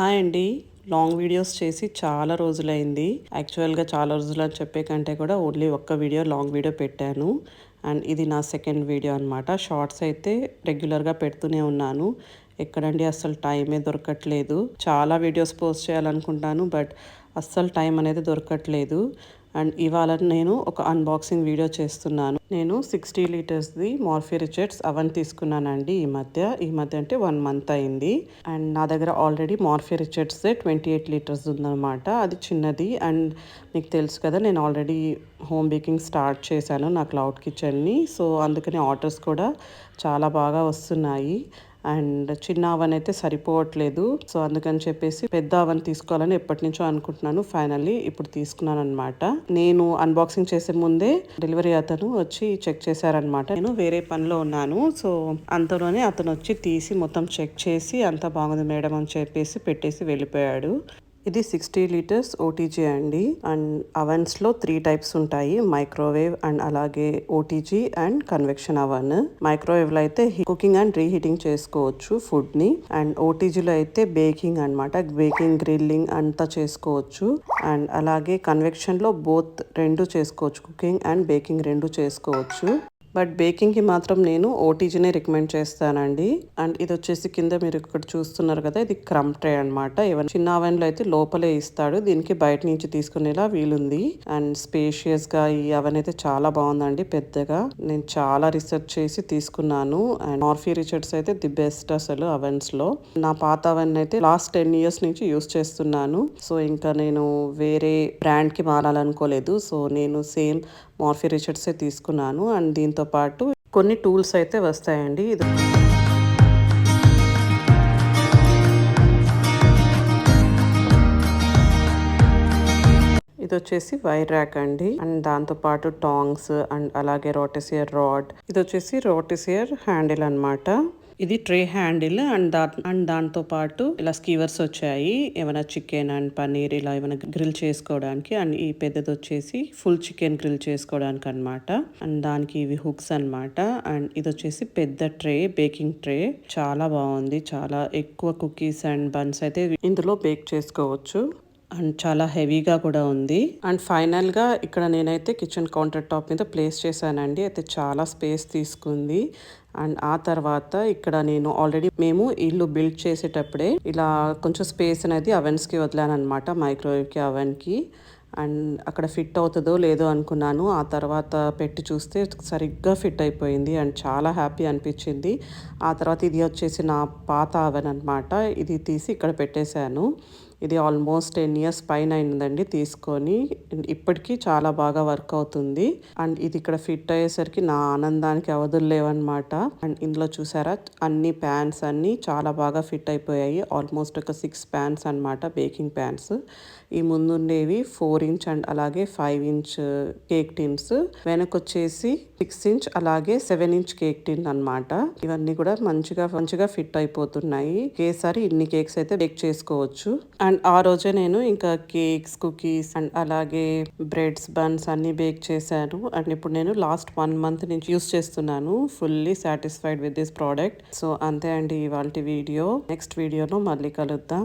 Hi అండి. Long videos చేసి చాలా రోజులైంది. యాక్చువల్గా చాలా రోజులు అని చెప్పే కంటే కూడా ఓన్లీ ఒక్క వీడియో లాంగ్ వీడియో పెట్టాను. అండ్ ఇది నా సెకండ్ వీడియో అనమాట షార్ట్స్ అయితే రెగ్యులర్గా పెడుతూనే ఉన్నాను. ఎక్కడండి అస్సలు టైమే దొరకట్లేదు. చాలా వీడియోస్ పోస్ట్ చేయాలనుకుంటాను బట్ అస్సలు టైం అనేది దొరకట్లేదు. అండ్ ఇవాళ నేను ఒక అన్బాక్సింగ్ వీడియో చేస్తున్నాను. నేను సిక్స్టీ లీటర్స్ది మార్ఫీ రిచెట్స్ అవన్ తీసుకున్నానండి ఈ మధ్య. ఈ మధ్య అంటే వన్ మంత్ అయింది. అండ్ నా దగ్గర ఆల్రెడీ మార్ఫీ రిచెట్స్దే ట్వంటీ ఎయిట్ లీటర్స్ ఉందన్నమాట. అది చిన్నది అండ్ మీకు తెలుసు కదా నేను ఆల్రెడీ హోమ్ బేకింగ్ స్టార్ట్ చేశాను నా క్లౌడ్ కిచెన్ని సో అందుకని ఆర్డర్స్ కూడా చాలా బాగా వస్తున్నాయి. అండ్ చిన్న అవన్ అయితే సరిపోవట్లేదు. సో అందుకని చెప్పేసి పెద్ద ఆవన్ తీసుకోవాలని ఎప్పటి నుంచో అనుకుంటున్నాను. ఫైనల్లీ ఇప్పుడు తీసుకున్నాను అనమాట నేను అన్బాక్సింగ్ చేసే ముందే డెలివరీ అతను వచ్చి చెక్ చేశారనమాట నేను వేరే పనిలో ఉన్నాను. సో అంతలోనే అతను వచ్చి తీసి మొత్తం చెక్ చేసి అంత బాగుంది మేడం అని చెప్పేసి పెట్టేసి వెళ్ళిపోయాడు. ఇది సిక్స్టీ లీటర్స్ ఓటీజీ అండి. అండ్ అవెన్స్లో త్రీ టైప్స్ ఉంటాయి. మైక్రోవేవ్ అండ్ అలాగే ఓటీజీ అండ్ కన్వెక్షన్ అవన్. మైక్రోవేవ్లో అయితే కుకింగ్ అండ్ రీహీటింగ్ చేసుకోవచ్చు ఫుడ్ని. అండ్ ఓటీజీలో అయితే బేకింగ్ అనమాట బేకింగ్ గ్రిల్లింగ్ అంతా చేసుకోవచ్చు. అండ్ అలాగే కన్వెక్షన్లో బోత్ రెండు చేసుకోవచ్చు. కుకింగ్ అండ్ బేకింగ్ రెండు చేసుకోవచ్చు. బట్ బేకింగ్కి మాత్రం నేను ఓటీజీనే రికమెండ్ చేస్తానండి. అండ్ ఇది వచ్చేసి కింద మీరు ఇక్కడ చూస్తున్నారు కదా ఇది క్రమ్ ట్రే అనమాట ఏమైనా చిన్న అవెన్లో అయితే లోపలే ఇస్తాడు. దీనికి బయట నుంచి తీసుకునేలా వీలుంది. అండ్ స్పేషియస్గా ఈ అవెన్ అయితే చాలా బాగుందండి పెద్దగా. నేను చాలా రీసెర్చ్ చేసి తీసుకున్నాను. అండ్ మార్ఫీ రిచర్డ్స్ అయితే ది బెస్ట్ అసలు అవెన్స్లో నా పాత అవెన్ అయితే లాస్ట్ టెన్ ఇయర్స్ నుంచి యూస్ చేస్తున్నాను. సో ఇంకా నేను వేరే బ్రాండ్కి మారాలనుకోలేదు. సో నేను సేమ్ మార్ఫీ రిచర్డ్సే తీసుకున్నాను. అండ్ దీంతో పాటు కొన్ని టూల్స్ అయితే వస్తాయండి. ఇది ఇది వచ్చేసి వైర్ ర్యాక్ అండి. అండ్ దాంతో పాటు టాంగ్స్ అండ్ అలాగే రోటిసియర్ రాడ్. ఇది వచ్చేసి రోటిసియర్ హ్యాండిల్ అనమాట ఇది ట్రే హ్యాండిల్ అండ్ దా అండ్ దాంతో పాటు ఇలా స్కీవర్స్ వచ్చాయి. ఏమైనా చికెన్ అండ్ పన్నీర్ ఇలా ఏమైనా గ్రిల్ చేసుకోవడానికి అండ్ ఈ పెద్దది వచ్చేసి ఫుల్ చికెన్ గ్రిల్ చేసుకోవడానికి అనమాట అండ్ దానికి ఇవి హుక్స్ అనమాట అండ్ ఇది వచ్చేసి పెద్ద ట్రే బేకింగ్ ట్రే. చాలా బాగుంది. చాలా ఎక్కువ కుకీస్ అండ్ బన్స్ అయితే ఇందులో బేక్ చేసుకోవచ్చు. అండ్ చాలా హెవీగా కూడా ఉంది. అండ్ ఫైనల్గా ఇక్కడ నేనైతే కిచెన్ కౌంటర్ టాప్ మీద ప్లేస్ చేశానండి. అయితే చాలా స్పేస్ తీసుకుంది. అండ్ ఆ తర్వాత ఇక్కడ నేను ఆల్రెడీ మేము ఇల్లు బిల్డ్ చేసేటప్పుడే ఇలా కొంచెం స్పేస్ అనేది అవెన్స్కి వదిలాను అనమాట మైక్రోవేవ్కి అవెన్కి. అండ్ అక్కడ ఫిట్ అవుతుందో లేదో అనుకున్నాను. ఆ తర్వాత పెట్టి చూస్తే సరిగ్గా ఫిట్ అయిపోయింది అండ్ చాలా హ్యాపీ అనిపించింది. ఆ తర్వాత ఇది వచ్చేసి నా పాత అవెన్ అనమాట ఇది తీసి ఇక్కడ పెట్టేశాను. ఇది ఆల్మోస్ట్ టెన్ ఇయర్స్ పైన అయిందండి తీసుకొని. ఇప్పటికీ చాలా బాగా వర్క్ అవుతుంది. అండ్ ఇది ఇక్కడ ఫిట్ అయ్యేసరికి నా ఆనందానికి అవధులు లేవన్నమాట. అండ్ ఇందులో చూసారా అన్ని ప్యాన్స్ అన్ని చాలా బాగా ఫిట్ అయిపోయాయి. ఆల్మోస్ట్ ఒక సిక్స్ ప్యాన్స్ అనమాట బేకింగ్ ప్యాన్స్ ఈ ముందుండేవి ఫోర్ ఇంచ్ అండ్ అలాగే ఫైవ్ ఇంచ్ కేక్ టిన్స్. వెనకొచ్చేసి సిక్స్ ఇంచ్ అలాగే సెవెన్ ఇంచ్ కేక్ టిన్ అనమాట ఇవన్నీ కూడా మంచిగా మంచిగా ఫిట్ అయిపోతున్నాయి. ఒకేసారి ఇన్ని కేక్స్ అయితే బేక్ చేసుకోవచ్చు. అండ్ అండ్ ఆ రోజే నేను ఇంకా కేక్స్ కుకీస్ అండ్ అలాగే బ్రెడ్స్ బన్స్ అన్ని బేక్ చేశాను. అండ్ ఇప్పుడు నేను లాస్ట్ వన్ మంత్ నుంచి యూస్ చేస్తున్నాను fully satisfied with this product. So అంతే అండి ఇవాళ వీడియో. నెక్స్ట్ వీడియోలో మళ్ళీ కలుద్దాం.